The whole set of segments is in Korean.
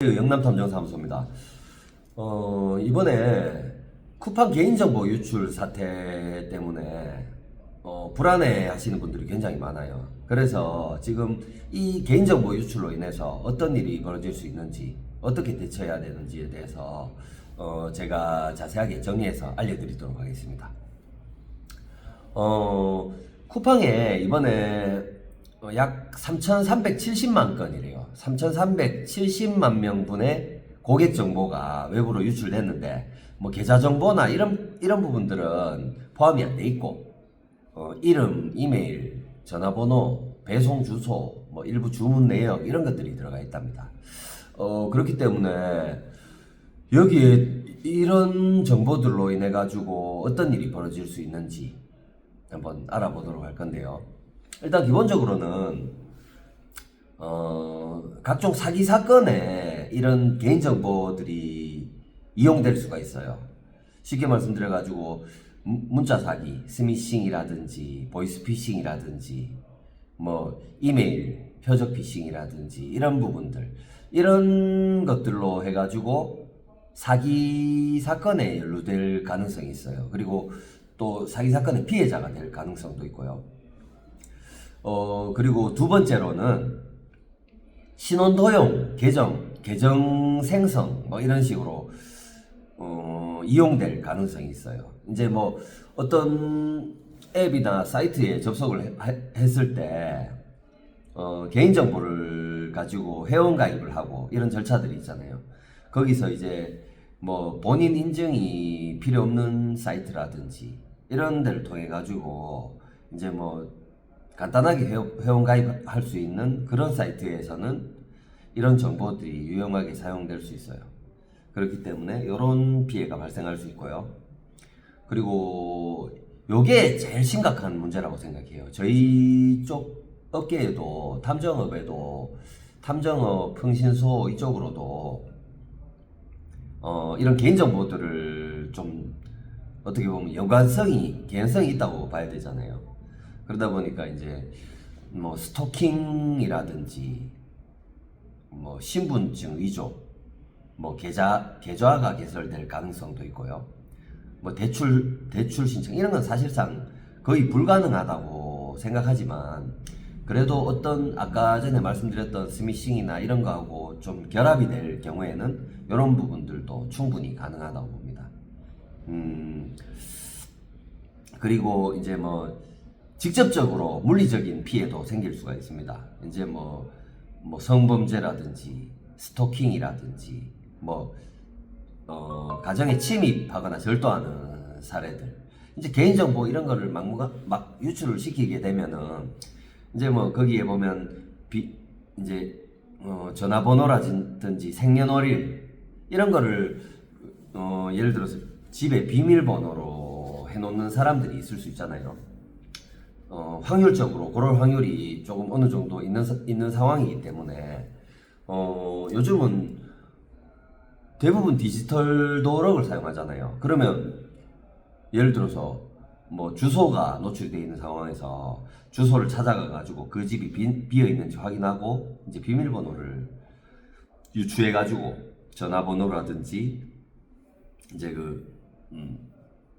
영남탐정사무소입니다. 어, 이번에 쿠팡 개인정보 유출 사태 때문에 어, 불안해 하시는 분들이 굉장히 많아요. 그래서 지금 이 개인정보 유출로 인해서 어떤 일이 벌어질 수 있는지, 어떻게 대처해야 되는지에 대해서 어, 제가 자세하게 정리해서 알려드리도록 하겠습니다. 어, 쿠팡에 이번에 어, 약 3,370만 건이래요. 3,370만 명분의 고객 정보가 외부로 유출됐는데, 뭐 계좌 정보나 이런 이런 부분들은 포함이 안 돼 있고, 어, 이름, 이메일, 전화번호, 배송 주소, 뭐 일부 주문 내역 이런 것들이 들어가 있답니다. 어, 그렇기 때문에 여기에 이런 정보들로 인해 가지고 어떤 일이 벌어질 수 있는지 한번 알아보도록 할 건데요. 일단 기본적으로는 어, 각종 사기 사건에 이런 개인 정보들이 이용될 수가 있어요. 쉽게 말씀드려 가지고 문자 사기, 스미싱이라든지 보이스피싱이라든지 뭐 이메일, 표적 피싱이라든지 이런 부분들 이런 것들로 해가지고 사기 사건에 연루될 가능성이 있어요. 그리고 또 사기 사건의 피해자가 될 가능성도 있고요. 어 그리고 두 번째로는 신원 도용, 계정, 계정 생성 뭐 이런 식으로 어, 이용될 가능성이 있어요. 이제 뭐 어떤 앱이나 사이트에 접속을 해- 했을 때 어, 개인정보를 가지고 회원 가입을 하고 이런 절차들이 있잖아요. 거기서 이제 뭐 본인 인증이 필요 없는 사이트라든지 이런 데를 통해 가지고 이제 뭐 간단하게 회원, 가입할 수 있는 그런 사이트에서는 이런 정보들이 유용하게 사용될 수 있어요. 그렇기 때문에 이런 피해가 발생할 수 있고요. 그리고 요게 제일 심각한 문제라고 생각해요. 저희 쪽 업계에도 탐정업에도 탐정업, 평신소 이쪽으로도 어, 이런 개인정보들을 좀 어떻게 보면 연관성이 개연성이 있다고 봐야 되잖아요. 그러다 보니까 이제 뭐 스토킹이라든지 뭐 신분증 위조, 뭐 계좌 계좌가 개설될 가능성도 있고요. 뭐 대출 대출 신청 이런 건 사실상 거의 불가능하다고 생각하지만 그래도 어떤 아까 전에 말씀드렸던 스미싱이나 이런 거하고 좀 결합이 될 경우에는 이런 부분들도 충분히 가능하다고 봅니다. 음, 그리고 이제 뭐 직접적으로 물리적인 피해도 생길 수가 있습니다. 이제 뭐, 뭐 성범죄라든지 스토킹이라든지 뭐 어, 가정에 침입하거나 절도하는 사례들. 이제 개인정보 이런 거를 막, 무가- 막 유출을 시키게 되면은 이제 뭐 거기에 보면 비, 이제 어, 전화번호라든지 생년월일 이런 거를 어, 예를 들어서 집에 비밀번호로 해놓는 사람들이 있을 수 있잖아요. 어, 확률적으로 그럴 확률이 조금 어느 정도 있는, 사- 있는 상황이기 때문에 어, 요즘은 대부분 디지털 도어록을 사용하잖아요. 그러면 예를 들어서 뭐 주소가 노출되어 있는 상황에서 주소를 찾아가 가지고 그 집이 비, 비어 있는지 확인하고 이제 비밀번호를 유추해 가지고 전화번호라든지 이제 그 음,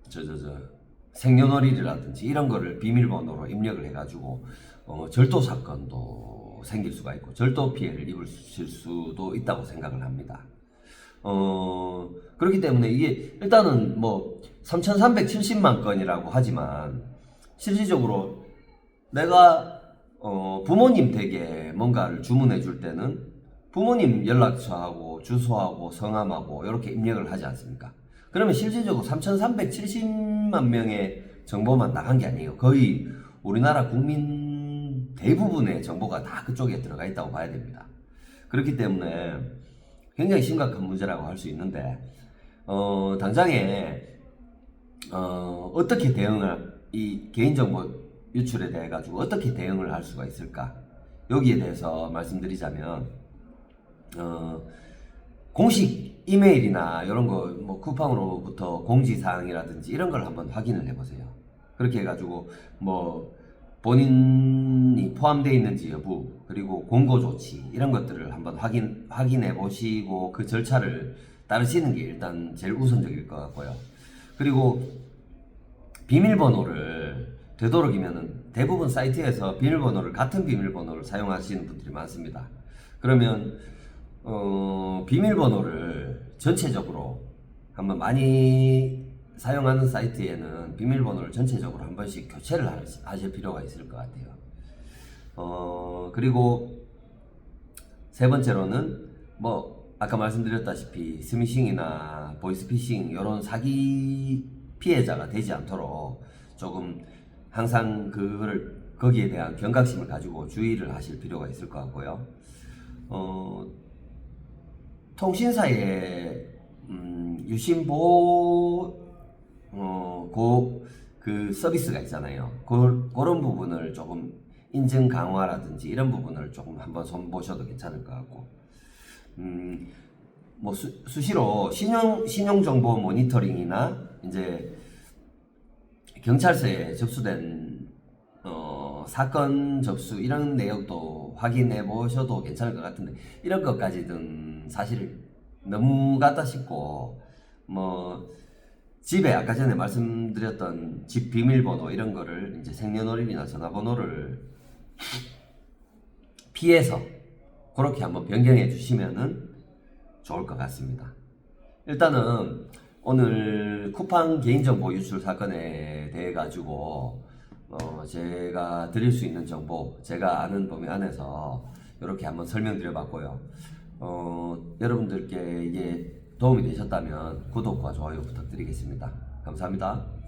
저 저 저 생년월일이라든지 이런 거를 비밀번호로 입력을 해가지고 어, 절도 사건도 생길 수가 있고 절도 피해를 입을 수- 수도 있다고 생각을 합니다. 어, 그렇기 때문에 이게 일단은 뭐 3,370만 건이라고 하지만 실질적으로 내가 어, 부모님 댁에 뭔가를 주문해 줄 때는 부모님 연락처하고 주소하고 성함하고 이렇게 입력을 하지 않습니까? 그러면 실질적으로 3,370만 명의 정보만 나간 게 아니에요. 거의 우리나라 국민 대부분의 정보가 다 그쪽에 들어가 있다고 봐야 됩니다. 그렇기 때문에 굉장히 심각한 문제라고 할 수 있는데 어, 당장에 어, 어떻게 대응을 이 개인정보 유출에 대해 가지고 어떻게 대응을 할 수가 있을까 여기에 대해서 말씀드리자면 어, 공식 이메일이나 이런 거 뭐 쿠팡으로부터 공지 사항이라든지 이런 걸 한번 확인을 해보세요. 그렇게 해가지고 뭐 본인이 포함되어 있는지 여부 그리고 공고 조치 이런 것들을 한번 확인 확인해 보시고 그 절차를 따르시는 게 일단 제일 우선적일 것 같고요. 그리고 비밀번호를 되도록이면은 대부분 사이트에서 비밀번호를 같은 비밀번호를 사용하시는 분들이 많습니다. 그러면 어, 비밀번호를 전체적으로 한번 많이 사용하는 사이트에는 비밀번호를 전체적으로 한 번씩 교체를 하실 필요가 있을 것 같아요. 어, 그리고 세 번째로는 뭐 아까 말씀드렸다시피 스미싱이나 보이스피싱 이런 사기 피해자가 되지 않도록 조금 항상 그거를 거기에 대한 경각심을 가지고 주의를 하실 필요가 있을 것 같고요. 어, 통신사의 음, 유심보호 어, 고, 그 서비스가 있잖아요. 그, 그런 부분을 조금 인증 강화라든지 이런 부분을 조금 한번 손보셔도 괜찮을 것 같고, 음, 뭐 수, 수시로 신용 신용 정보 모니터링이나 이제 경찰서에 접수된 어, 사건 접수 이런 내역도 확인해 보셔도 괜찮을 것 같은데 이런 것까지는 사실 너무 같다 싶고 뭐 집에 아까 전에 말씀드렸던 집 비밀번호 이런 거를 이제 생년월일이나 전화번호를 피해서 그렇게 한번 변경해 주시면은 좋을 것 같습니다. 일단은 오늘 쿠팡 개인정보 유출 사건에 대해 가지고 어 제가 드릴 수 있는 정보 제가 아는 범위 안에서 이렇게 한번 설명드려 봤고요. 어 여러분들께 도움이 되셨다면 구독과 좋아요 부탁드리겠습니다. 감사합니다.